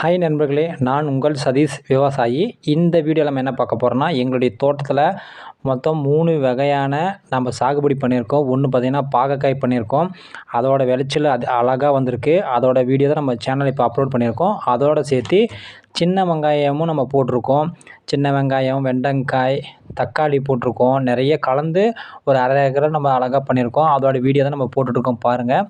Hi நண்பர்களே நான் உங்கள் சதீஷ் விவசாயி. இந்த வீடியோவில் நம்ம என்ன பார்க்க போகிறோம்னா எங்களுடைய தோட்டத்தில் மொத்தம் மூணு வகையான நம்ம சாகுபடி பண்ணியிருக்கோம். ஒன்று பார்த்திங்கன்னா பாகக்காய் பண்ணியிருக்கோம். அதோட விளைச்சல் அது அழகாக வந்திருக்கு. அதோட வீடியோ தான் நம்ம சேனல் இப்போ அப்லோட் பண்ணியிருக்கோம். அதோடு சேர்த்து சின்ன வெங்காயமும் நம்ம போட்டிருக்கோம். சின்ன வெங்காயம் வெண்டங்காய் தக்காளி போட்டிருக்கோம். நிறைய கலந்து ஒரு அரை ஏக்கரை நம்ம அழகாக பண்ணியிருக்கோம். அதோட வீடியோ தான் நம்ம போட்டுட்ருக்கோம் பாருங்கள்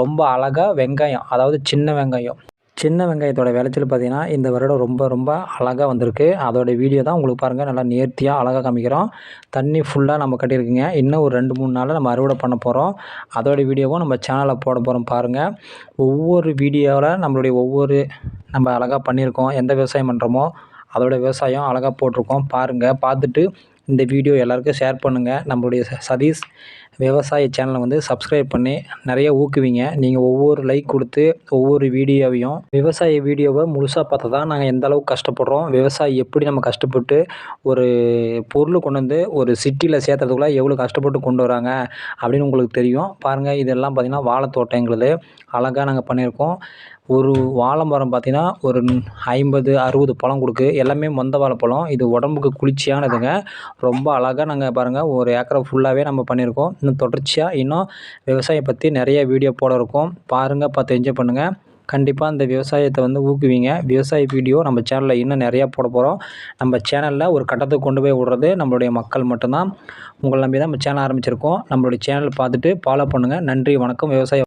ரொம்ப அழகாக வெங்காயம் அதாவது சின்ன வெங்காயம். சின்ன வெங்காயத்தோட விளைச்சல் பார்த்திங்கன்னா இந்த வருடம் ரொம்ப ரொம்ப அழகாக வந்திருக்கு. அதோட வீடியோ தான் உங்களுக்கு பாருங்கள் நல்லா நேர்த்தியாக அழகாக காமிக்கிறோம். தண்ணி ஃபுல்லாக நம்ம கட்டியிருக்குங்க. இன்னும் ஒரு ரெண்டு மூணு நாளில் நம்ம அறுவடை பண்ண போகிறோம் அதோட வீடியோவும் நம்ம சேனலில் போட போகிறோம் பாருங்கள் ஒவ்வொரு வீடியோவில் நம்மளுடைய ஒவ்வொரு நம்ம அழகாக பண்ணியிருக்கோம். எந்த விவசாயம் பண்ணுறோமோ அதோட விவசாயம் அழகாக போட்டிருக்கோம். பாருங்கள் பார்த்துட்டு இந்த வீடியோ எல்லாருக்கும் ஷேர் பண்ணுங்கள் நம்மளுடைய சதீஷ் விவசாய சேனலை வந்து சப்ஸ்கிரைப் பண்ணி நிறைய ஊக்குவிங்க. நீங்கள் ஒவ்வொரு லைக் கொடுத்து ஒவ்வொரு வீடியோவையும் விவசாய வீடியோவை முழுசாக பார்த்தா தான் நாங்கள் எந்த அளவுக்கு கஷ்டப்படுறோம். விவசாயி எப்படி நம்ம கஷ்டப்பட்டு ஒரு பொருள் கொண்டு வந்து ஒரு சிட்டியில் சேர்த்துறதுக்குள்ள எவ்வளோ கஷ்டப்பட்டு கொண்டு வராங்க அப்படின்னு உங்களுக்கு தெரியும். பாருங்கள் இதெல்லாம் பார்த்திங்கன்னா வாழைத்தோட்டம் எங்களுது அழகாக நாங்கள் பண்ணியிருக்கோம். ஒரு வாழை மரம் பார்த்திங்கன்னா ஒரு ஐம்பது அறுபது பழம் கொடுக்கு. எல்லாமே மொந்த வாழைப்பழம். இது உடம்புக்கு குளிர்ச்சியானதுங்க. ரொம்ப அழகாக நாங்கள் பாருங்கள் ஒரு ஏக்கரை ஃபுல்லாகவே நம்ம பண்ணியிருக்கோம். இன்னும் தொடர்ச்சியாக இன்னும் விவசாயம் பற்றி நிறைய வீடியோ போட இருக்கோம். பாருங்கள் பார்த்து என்ஜாய் பண்ணுங்கள் கண்டிப்பாக இந்த விவசாயத்தை வந்து ஊக்குவிங்க. விவசாய வீடியோ நம்ம சேனலில் இன்னும் நிறையா போட போகிறோம் நம்ம சேனலில் ஒரு கட்டத்துக்கு கொண்டு போய் விடுறது நம்மளுடைய மக்கள் மட்டும்தான். உங்களை நம்பி தான் நம்ம சேனல் ஆரம்பிச்சிருக்கோம். நம்மளுடைய சேனல் பார்த்துட்டு ஃபாலோ பண்ணுங்கள் நன்றி வணக்கம். விவசாயம்